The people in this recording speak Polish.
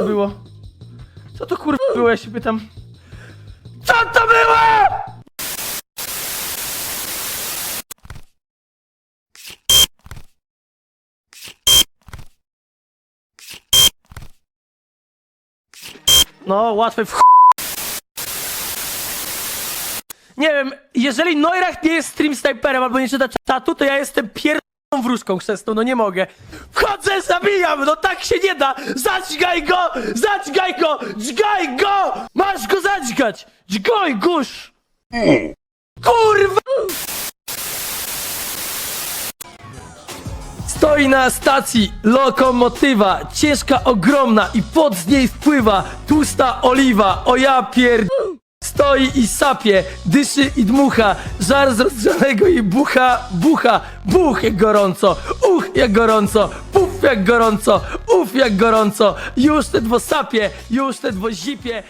było? Co to kurwa było, ja się pytam. Co to było?! No, łatwe w ch... Nie wiem, jeżeli Neurach nie jest stream sniperem albo nie czyta czatu, to ja jestem pierdolą wróżką chrzestną, no nie mogę. Wchodzę, zabijam, no tak się nie da! Zadźgaj go! Zadźgaj go! Dźgaj go! Masz go zadźgać! Dźgoj, gusz! Kurwa! Stoi na stacji lokomotywa, ciężka, ogromna i pod z niej wpływa tłusta oliwa. O ja pierd... Stoi i sapie, dyszy i dmucha, żar z rozgrzanego i bucha, bucha, buch jak gorąco, uch jak gorąco, puf jak gorąco, uf jak gorąco, już te dwo sapie, już te dwo zipie,